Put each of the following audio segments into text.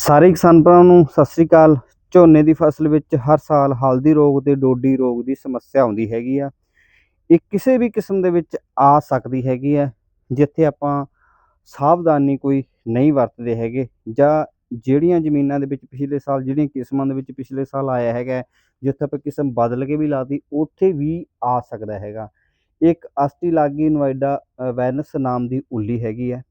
ਸਾਰੇ ਕਿਸਾਨ ਭਰਾਵਾਂ ਨੂੰ ਸਤਿ ਸ੍ਰੀ ਅਕਾਲ। ਝੋਨੇ ਦੀ ਫਸਲ ਵਿੱਚ ਹਰ ਸਾਲ ਹਲਦੀ ਰੋਗ ਤੇ ਡੋਡੀ ਰੋਗ ਦੀ ਸਮੱਸਿਆ ਆਉਂਦੀ ਹੈਗੀ ਆ। ਇਹ ਕਿਸੇ ਵੀ ਕਿਸਮ ਦੇ ਵਿੱਚ ਆ ਸਕਦੀ ਹੈਗੀ ਆ, ਜਿੱਥੇ ਆਪਾਂ ਸਾਵਧਾਨੀ ਕੋਈ ਨਹੀਂ ਵਰਤਦੇ ਹੈਗੇ। ਜਾਂ ਜਿਹੜੀਆਂ ਜ਼ਮੀਨਾਂ ਦੇ ਵਿੱਚ ਪਿਛਲੇ ਸਾਲ, ਜਿਹੜੀਆਂ ਕਿਸਮਾਂ ਦੇ ਵਿੱਚ ਪਿਛਲੇ ਸਾਲ ਆਇਆ ਹੈਗਾ, ਜਿੱਥੇ ਆਪਾਂ ਕਿਸਮ ਬਦਲ ਕੇ ਵੀ ਲਾਤੀ, ਉੱਥੇ ਵੀ ਆ ਸਕਦਾ ਹੈਗਾ। ਇੱਕ ਅਸਟੀ ਲਾਗੀ ਨੋਇਡਾ ਵੈਨਸ ਨਾਮ ਦੀ ਉੱਲੀ ਹੈਗੀ ਹੈ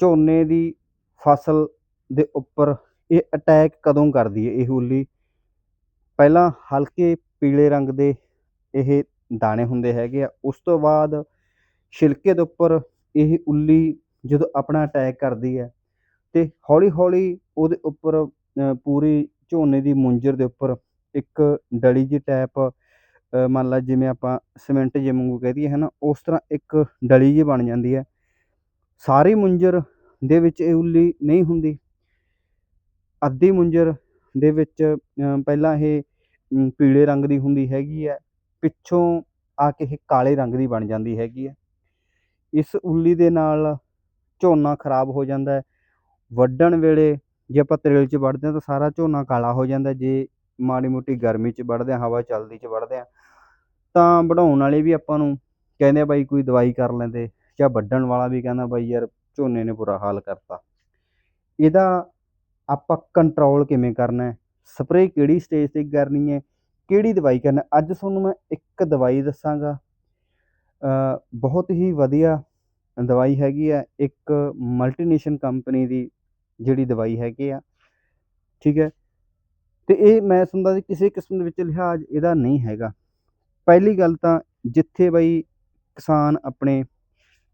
ਝੋਨੇ ਦੀ ਫਸਲ ਦੇ ਉੱਪਰ ਇਹ ਅਟੈਕ ਕਦੋਂ ਕਰਦੀ ਹੈ? ਇਹ ਉੱਲੀ ਪਹਿਲਾਂ ਹਲਕੇ ਪੀਲੇ ਰੰਗ ਦੇ ਇਹ ਦਾਣੇ ਹੁੰਦੇ ਹੈਗੇ ਆ, ਉਸ ਤੋਂ ਬਾਅਦ ਛਿਲਕੇ ਦੇ ਉੱਪਰ ਇਹ ਉੱਲੀ ਜਦੋਂ ਆਪਣਾ ਅਟੈਕ ਕਰਦੀ ਹੈ ਤੇ ਹੌਲੀ ਹੌਲੀ ਉਹਦੇ ਉੱਪਰ ਪੂਰੀ ਝੋਨੇ ਦੀ ਮੁੰਜਰ ਦੇ ਉੱਪਰ ਇੱਕ ਡਲੀ ਜਿਹੀ ਟੈਪ ਮੰਨ ਲਾ ਜਿਵੇਂ ਆਪਾਂ ਸੀਮੈਂਟ ਜੇ ਵਾਂਗੂ ਕਹਿ ਦਈਏ ਹੈ ਨਾ ਉਸ ਤਰ੍ਹਾਂ ਇੱਕ ਡਲੀ ਜਿਹੀ ਬਣ ਜਾਂਦੀ ਹੈ। ਸਾਰੀ ਮੁੰਜਰ ਦੇ ਵਿੱਚ ਇਹ ਉੱਲੀ ਨਹੀਂ ਹੁੰਦੀ। ਅੱਧੀ ਮੁੰਜਰ ਦੇ ਵਿੱਚ ਪਹਿਲਾਂ ਇਹ ਪੀਲੇ ਰੰਗ ਦੀ ਹੁੰਦੀ ਹੈਗੀ ਹੈ, ਪਿੱਛੋਂ ਆ ਕੇ ਇਹ ਕਾਲੇ ਰੰਗ ਦੀ ਬਣ ਜਾਂਦੀ ਹੈਗੀ ਹੈ। ਇਸ ਉੱਲੀ ਦੇ ਨਾਲ ਝੋਨਾ ਖਰਾਬ ਹੋ ਜਾਂਦਾ ਹੈ। ਵੱਢਣ ਵੇਲੇ ਜੇ ਆਪਾਂ ਤਰੇਲ 'ਚ ਵੱਢਦੇ ਹਾਂ ਤਾਂ ਸਾਰਾ ਝੋਨਾ ਕਾਲਾ ਹੋ ਜਾਂਦਾ ਜੇ ਮਾੜੀ ਮੋਟੀ ਗਰਮੀ 'ਚ ਵੱਢਦੇ ਹਾਂ, ਹਵਾ ਚੱਲਦੀ 'ਚ ਵੱਢਦੇ ਹਾਂ, ਤਾਂ ਵਢਾਉਣ ਵਾਲੇ ਵੀ ਆਪਾਂ ਨੂੰ ਕਹਿੰਦੇ ਆ ਬਾਈ ਕੋਈ ਦਵਾਈ ਕਰ ਲੈਂਦੇ ਜਾਂ ਵੱਢਣ ਵਾਲਾ ਵੀ ਕਹਿੰਦਾ ਬਾਈ ਯਾਰ ਝੋਨੇ ਨੇ ਬੁਰਾ ਹਾਲ ਕਰਤਾ। ਇਹਦਾ ਆਪਾਂ ਕੰਟਰੋਲ ਕਿਵੇਂ ਕਰਨਾ ਹੈ? ਸਪਰੇਅ ਕਿਹੜੀ ਸਟੇਜ ਤੇ ਕਰਨੀ ਹੈ? ਕਿਹੜੀ ਦਵਾਈ ਕਰਨਾ ਅੱਜ ਤੁਹਾਨੂੰ ਮੈਂ ਇੱਕ ਦਵਾਈ ਦੱਸਾਂਗਾ। ਬਹੁਤ ਹੀ ਵਧੀਆ ਦਵਾਈ ਹੈਗੀ ਆ ਇੱਕ ਮਲਟੀਨੇਸ਼ਨ ਕੰਪਨੀ ਦੀ ਜਿਹੜੀ ਦਵਾਈ ਹੈਗੀ ਆ। ਠੀਕ ਹੈ? ਤੇ ਇਹ ਮੈਂ ਸੁਣਦਾ ਸੀ ਕਿਸੇ ਕਿਸਮ ਦੇ ਵਿੱਚ ਲਿਹਾਜ਼ ਇਹਦਾ ਨਹੀਂ ਹੈਗਾ। ਪਹਿਲੀ ਗੱਲ ਤਾਂ ਜਿੱਥੇ ਬਈ ਕਿਸਾਨ ਆਪਣੇ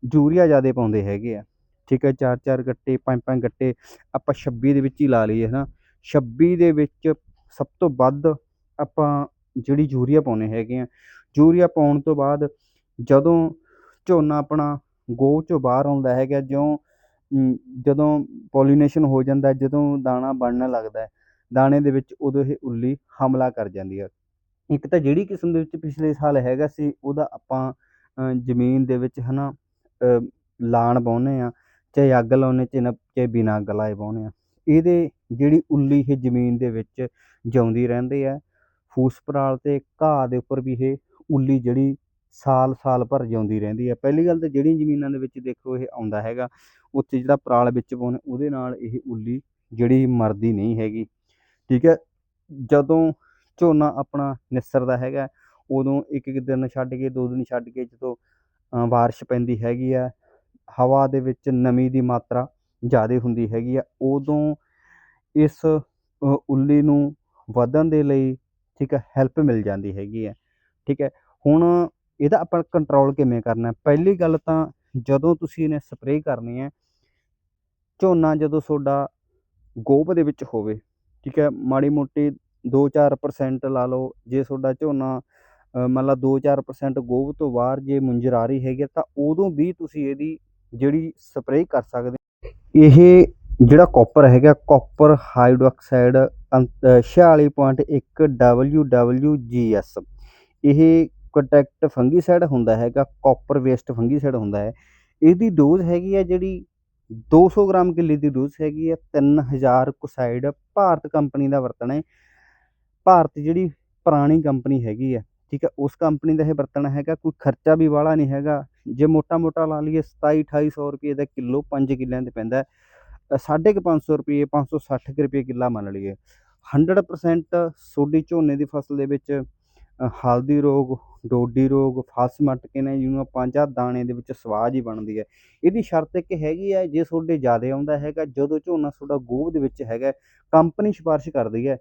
ਯੂਰੀਆ ਜ਼ਿਆਦਾ ਪਾਉਂਦੇ ਹੈਗੇ ਆ ਠੀਕ ਹੈ ਚਾਰ ਚਾਰ ਗੱਟੇ ਪੰਜ ਪੰਜ ਗੱਟੇ ਆਪਾਂ 26 ਦੇ ਵਿੱਚ ਹੀ ਲਾ ਲਈਏ ਹਨਾ। 26 ਦੇ ਵਿੱਚ ਸਭ ਤੋਂ ਵੱਧ ਆਪਾਂ ਜਿਹੜੀ ਯੂਰੀਆ ਪਾਉਨੇ ਹੈਗੇ ਆ। ਯੂਰੀਆ ਪਾਉਣ ਤੋਂ ਬਾਅਦ ਜਦੋਂ ਝੋਨਾ ਆਪਣਾ ਗੋ ਚੋਂ ਬਾਹਰ ਆਉਂਦਾ ਹੈਗਾ ਜਿਉਂ ਜਦੋਂ ਪੋਲੀਨੇਸ਼ਨ ਹੋ ਜਾਂਦਾ ਜਦੋਂ ਦਾਣਾ ਬਣਨ ਲੱਗਦਾ ਦਾਣੇ ਦੇ ਵਿੱਚ ਉਦੋਂ ਇਹ ਉੱਲੀ ਹਮਲਾ ਕਰ ਜਾਂਦੀ ਹੈ ਇੱਕ ਤਾਂ ਜਿਹੜੀ ਕਿਸਮ ਦੇ ਵਿੱਚ ਪਿਛਲੇ ਸਾਲ ਹੈਗਾ ਸੀ ਉਹਦਾ ਆਪਾਂ ਜ਼ਮੀਨ ਦੇ ਵਿੱਚ ਹਨਾ ਅ, ਲਾਣ ਪਾਉਂਦੇ ਆ। ਚਾਹੇ ਅੱਗ ਲਾਉਨੇ ਚਾਹੇ ਚਾਹੇ ਬਿਨਾਂ ਅੱਗ ਲਾਏ ਪਾਉਂਦੇ ਆ। ਇਹਦੇ ਜਿਹੜੀ ਉੱਲੀ ਇਹ ਜ਼ਮੀਨ ਦੇ ਵਿੱਚ ਜਿਉਂਦੀ ਰਹਿੰਦੇ ਹੈ ਫੂਸ ਪਰਾਲ ਤੇ ਘਾਹ ਦੇ ਉੱਪਰ ਵੀ ਇਹ ਉੱਲੀ ਜਿਹੜੀ ਸਾਲ ਸਾਲ ਭਰ ਜਿਉਂਦੀ ਰਹਿੰਦੀ ਹੈ ਪਹਿਲੀ ਗੱਲ ਤਾਂ ਜਿਹੜੀਆਂ ਜ਼ਮੀਨਾਂ ਦੇ ਵਿੱਚ ਦੇਖੋ ਇਹ ਆਉਂਦਾ ਹੈਗਾ, ਉੱਥੇ ਜਿਹੜਾ ਪਰਾਲ ਵਿੱਚ ਪਾਉਂਦੇ ਉਹਦੇ ਨਾਲ ਇਹ ਉੱਲੀ ਜਿਹੜੀ ਮਰਦੀ ਨਹੀਂ ਹੈਗੀ। ਠੀਕ ਹੈ, ਜਦੋਂ ਝੋਨਾ ਆਪਣਾ ਨਿਸਰਦਾ ਹੈਗਾ, ਉਦੋਂ ਇੱਕ ਇੱਕ ਦਿਨ ਛੱਡ ਕੇ, ਦੋ ਦਿਨ ਛੱਡ ਕੇ ਜਦੋਂ ਬਾਰਿਸ਼ ਪੈਂਦੀ ਹੈਗੀ ਆ ਹਵਾ ਦੇ ਵਿੱਚ ਨਮੀ ਦੀ ਮਾਤਰਾ ਜ਼ਿਆਦਾ ਹੁੰਦੀ ਹੈਗੀ ਆ ਉਦੋਂ ਇਸ ਉੱਲੀ ਨੂੰ ਵਧਣ ਦੇ ਲਈ ਠੀਕ ਹੈ ਹੈਲਪ ਮਿਲ ਜਾਂਦੀ ਹੈਗੀ ਹੈ ਠੀਕ ਹੈ। ਹੁਣ ਇਹਦਾ ਆਪਾਂ ਕੰਟਰੋਲ ਕਿਵੇਂ ਕਰਨਾ ਪਹਿਲੀ ਗੱਲ ਤਾਂ ਜਦੋਂ ਤੁਸੀਂ ਇਹਨੇ ਸਪਰੇਅ ਕਰਨੀ ਹੈ ਝੋਨਾ ਜਦੋਂ ਤੁਹਾਡਾ ਗੋਭ ਦੇ ਵਿੱਚ ਹੋਵੇ ਠੀਕ ਹੈ ਮਾੜੀ ਮੋਟੀ 2-4% ਲਾ ਲਓ ਜੇ ਤੁਹਾਡਾ ਝੋਨਾ ਅ, ਮੰਨ ਲਾ 2-4% ਗੋਭ ਤੋਂ ਬਾਹਰ ਜੇ ਮੁੰਜਰ ਆ ਰਹੀ ਹੈਗੀ ਹੈ, ਤਾਂ ਉਦੋਂ ਵੀ ਤੁਸੀਂ ਇਹਦੀ ਜਿਹੜੀ ਸਪਰੇਅ ਕਰ ਸਕਦੇ ਇਹ ਜਿਹੜਾ ਕਾਪਰ ਹੈਗਾ ਕਾਪਰ ਹਾਈਡਰੋਕਸਾਈਡ 46.1 WWGS ਇਹ ਕੰਟੈਕਟ ਫੰਗੀਸਾਈਡ ਹੁੰਦਾ ਹੈਗਾ ਕਾਪਰ ਵੇਸਟ ਫੰਗੀਸਾਈਡ ਹੁੰਦਾ ਹੈ। ਇਹਦੀ ਡੋਜ਼ ਹੈਗੀ ਹੈ ਜਿਹੜੀ 200 ਗ੍ਰਾਮ ਕਿੱਲੇ ਦੀ ਡੋਜ਼ ਹੈਗੀ ਹੈ। 3000 ਕੁਸਾਈਡ ਭਾਰਤ ਕੰਪਨੀ ਦਾ ਵਰਤਣਾ ਹੈ। ਭਾਰਤ ਜਿਹੜੀ ਪੁਰਾਣੀ ਕੰਪਨੀ ਹੈਗੀ ਹੈ ਠੀਕ ਹੈ ਉਸ ਕੰਪਨੀ ਦਾ ਇਹ ਬਰਤਨ ਹੈਗਾ ਕੋਈ ਖਰਚਾ ਵੀ ਵਾਲਾ ਨਹੀਂ ਹੈਗਾ। ਜੇ ਮੋਟਾ ਮੋਟਾ ਲਾ ਲਈਏ 27 2800 ਰੁਪਏ ਦਾ ਕਿਲੋ 5 ਕਿੱਲਿਆਂ ਤੇ ਪੈਂਦਾ ਹੈ। ਅ, ਸਾਢੇ ਕੁ 500 ਰੁਪਏ 560 ਕੁ ਰੁਪਏ ਕਿੱਲਾ ਮੰਨ ਲਈਏ। 100% ਸੋਡੀ ਝੋਨੇ ਦੀ ਫਸਲ ਦੇ ਵਿੱਚ ਹਲਦੀ ਰੋਗ ਡੋਡੀ ਰੋਗ ਫਸ ਮੱਟ ਕੇ ਨੇ ਜਿਹਨੂੰ ਆਪਾਂ ਦਾਣੇ ਦੇ ਵਿੱਚ ਸਵਾਜ ਹੀ ਬਣਦੀ ਹੈ। ਇਹਦੀ ਸ਼ਰਤ ਇੱਕ ਹੈਗੀ ਹੈ ਜੇ ਤੁਹਾਡੇ ਜ਼ਿਆਦਾ ਆਉਂਦਾ ਹੈਗਾ ਜਦੋਂ ਝੋਨਾ ਤੁਹਾਡਾ ਗੋਭ ਦੇ ਵਿੱਚ ਹੈਗਾ ਕੰਪਨੀ ਸਿਫਾਰਿਸ਼ ਕਰਦੀ ਹੈ।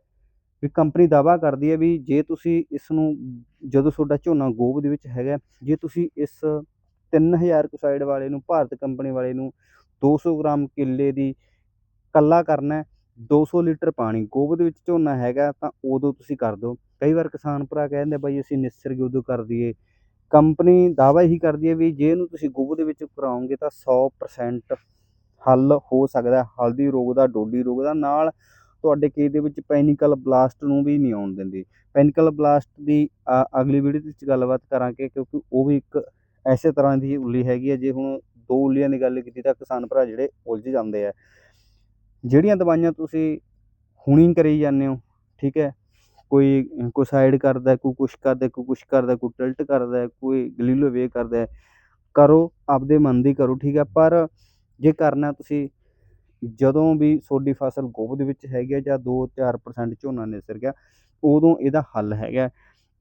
ਵੀ ਕੰਪਨੀ ਦਾਵਾ ਕਰਦੀ ਹੈ ਵੀ ਜੇ ਤੁਸੀਂ ਇਸ ਨੂੰ ਜਦੋਂ ਤੁਹਾਡਾ ਝੋਨਾ ਗੋਭ ਦੇ ਵਿੱਚ ਹੈਗਾ, ਜੇ ਤੁਸੀਂ ਇਸ 3000 ਕੁਸਾਈਡ ਵਾਲੇ ਨੂੰ, ਭਾਰਤ ਕੰਪਨੀ ਵਾਲੇ ਨੂੰ 200 ਗ੍ਰਾਮ ਕਿੱਲੇ ਦੀ ਕੱਲਾ ਕਰਨਾ ਹੈ 200 ਲੀਟਰ ਪਾਣੀ ਗੋਭ ਦੇ ਵਿੱਚ ਝੋਨਾ ਹੈਗਾ ਤਾਂ ਉਦੋਂ ਤੁਸੀਂ ਕਰ ਦਿਓ। ਕਈ ਵਾਰ ਕਿਸਾਨ ਭਰਾ ਕਹਿੰਦੇ ਬਾਈ, ਅਸੀਂ ਨਿਸਰਗ ਉਦੋਂ ਕਰ ਦਈਏ। ਕੰਪਨੀ ਦਾਵਾ ਹੀ ਕਰਦੀ ਹੈ ਵੀ ਜੇ ਇਹਨੂੰ ਤੁਸੀਂ ਗੋਭ ਦੇ ਵਿੱਚ ਕਰਾਓਗੇ ਤਾਂ 100% ਹੱਲ ਹੋ ਸਕਦਾ ਹਲਦੀ ਰੋਗ ਦਾ, ਡੋਡੀ ਰੋਗ ਦਾ। ਨਾਲ ਤੁਹਾਡੇ ਖੇਤ ਦੇ ਵਿੱਚ ਪੈਨਿਕਲ ਬਲਾਸਟ ਨੂੰ ਵੀ ਨਹੀਂ ਆਉਣ ਦਿੰਦੀ। ਪੈਨਿਕਲ ਬਲਾਸਟ ਦੀ ਅਗਲੀ ਵੀਡੀਓ ਦੇ ਵਿੱਚ ਗੱਲਬਾਤ ਕਰਾਂਗੇ ਕਿਉਂਕਿ ਉਹ ਵੀ ਇੱਕ ਐਸੇ ਤਰ੍ਹਾਂ ਦੀ ਉੱਲੀ ਹੈਗੀ ਹੈ ਜੇ ਹੁਣ ਦੋ ਉੱਲੀਆਂ ਦੀ ਗੱਲ ਕੀਤੀ ਤਾਂ ਕਿਸਾਨ ਭਰਾ ਜਿਹੜੇ ਉਲਝ ਜਾਂਦੇ ਆ। ਜਿਹੜੀਆਂ ਦਵਾਈਆਂ ਤੁਸੀਂ ਹੁਣੀ ਕਰੀ ਜਾਂਦੇ ਹੋ, ਠੀਕ ਹੈ? ਕੋਈ ਕੋਈ ਸਾਈਡ ਕਰਦਾ, ਕੋਈ ਕੁਛ ਕਰਦਾ, ਕੋਈ ਕੁਛ ਕਰਦਾ, ਕੋਈ ਟਿਲਟ ਕਰਦਾ, ਕੋਈ ਗਲੀਲੋਵੇ ਕਰਦਾ, ਕਰੋ, ਆਪਦੇ ਮਨ ਦੀ ਕਰੋ, ਠੀਕ ਹੈ? ਪਰ ਜੇ ਕਰਨਾ ਤੁਸੀਂ ਜਦੋਂ ਵੀ ਤੁਹਾਡੀ ਫਸਲ ਗੋਭ ਦੇ ਵਿੱਚ ਹੈਗੀ ਆ ਜਾਂ 2-4% ਝੋਨਾ ਨਿਸਰ ਗਿਆ, ਉਦੋਂ ਇਹਦਾ ਹੱਲ ਹੈਗਾ।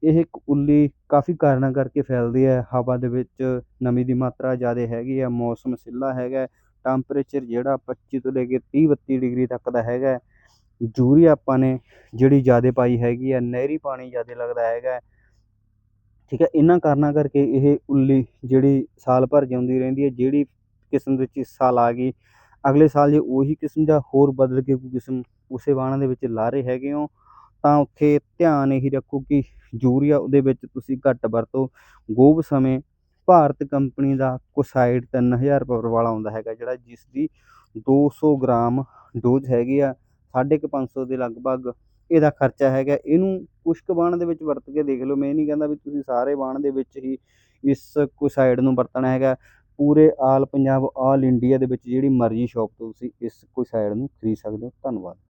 ਇਹ ਇੱਕ ਉੱਲੀ ਕਾਫੀ ਕਾਰਨਾਂ ਕਰਕੇ ਫੈਲਦੀ ਹੈ। ਹਵਾ ਦੇ ਵਿੱਚ ਨਮੀ ਦੀ ਮਾਤਰਾ ਜ਼ਿਆਦਾ ਹੈਗੀ ਹੈ ਮੌਸਮ ਸਿੱਲਾ ਹੈਗਾ ਟੈਂਪਰੇਚਰ ਜਿਹੜਾ 25 ਤੋਂ ਲੈ ਕੇ 30 32 ਡਿਗਰੀ ਤੱਕ ਦਾ ਹੈਗਾ। ਯੂਰੀਆ ਆਪਾਂ ਨੇ ਜਿਹੜੀ ਜ਼ਿਆਦਾ ਪਾਈ ਹੈਗੀ ਹੈ ਨਹਿਰੀ ਪਾਣੀ ਜ਼ਿਆਦਾ ਲੱਗਦਾ ਹੈਗਾ। ਠੀਕ ਹੈ, ਇਹਨਾਂ ਕਾਰਨਾਂ ਕਰਕੇ ਇਹ ਉੱਲੀ ਜਿਹੜੀ ਸਾਲ ਭਰ ਜਿਉਂਦੀ ਰਹਿੰਦੀ ਹੈ, ਜਿਹੜੀ ਕਿਸਮ ਵਿੱਚ ਇਸ ਸਾਲ ਆ ਗਈ ਅਗਲੇ ਸਾਲ ਜੇ ਉਹੀ ਕਿਸਮ ਜਾਂ ਹੋਰ ਬਦਲ ਕੇ ਕੋਈ ਕਿਸਮ ਉਸੇ ਵਾਣਾ ਦੇ ਵਿੱਚ ਲਾ ਰਹੇ ਹੈਗੇ ਹੋ, ਤਾਂ ਉੱਥੇ ਧਿਆਨ ਇਹੀ ਰੱਖੋ ਕਿ ਯੂਰੀਆ ਉਹਦੇ ਵਿੱਚ ਤੁਸੀਂ ਘੱਟ ਵਰਤੋ। ਗੋਭ ਸਮੇਂ ਭਾਰਤ ਕੰਪਨੀ ਦਾ ਕੋਸਾਈਡ 3000 ਪਾਵਰ ਵਾਲਾ ਆਉਂਦਾ ਹੈਗਾ, ਜਿਹੜਾ ਜਿਸ ਦੀ 200 ਗ੍ਰਾਮ ਡੋਜ਼ ਹੈਗੀ ਆ, ਸਾਢੇ ਕੁ 500 ਦੇ ਲਗਭਗ ਇਹਦਾ ਖਰਚਾ ਹੈਗਾ। ਇਹਨੂੰ ਕੁਛ ਕੁ ਬਾਣ ਦੇ ਵਿੱਚ ਵਰਤ ਕੇ ਦੇਖ ਲਓ। ਮੈਂ ਇਹ ਨਹੀਂ ਕਹਿੰਦਾ ਵੀ ਤੁਸੀਂ ਸਾਰੇ ਬਾਣ ਦੇ ਵਿੱਚ ਹੀ ਇਸ ਕੋਸਾਈਡ ਨੂੰ ਵਰਤਣਾ ਹੈਗਾ। ਪੂਰੇ ਆਲ ਪੰਜਾਬ, ਆਲ ਇੰਡੀਆ ਦੇ ਵਿੱਚ ਜਿਹੜੀ ਮਰਜ਼ੀ ਸ਼ੋਪ ਤੋਂ ਤੁਸੀਂ ਇਸ ਕੋਈ ਸਾਈਡ ਨੂੰ ਖਰੀਦ ਸਕਦੇ ਹੋ। ਧੰਨਵਾਦ।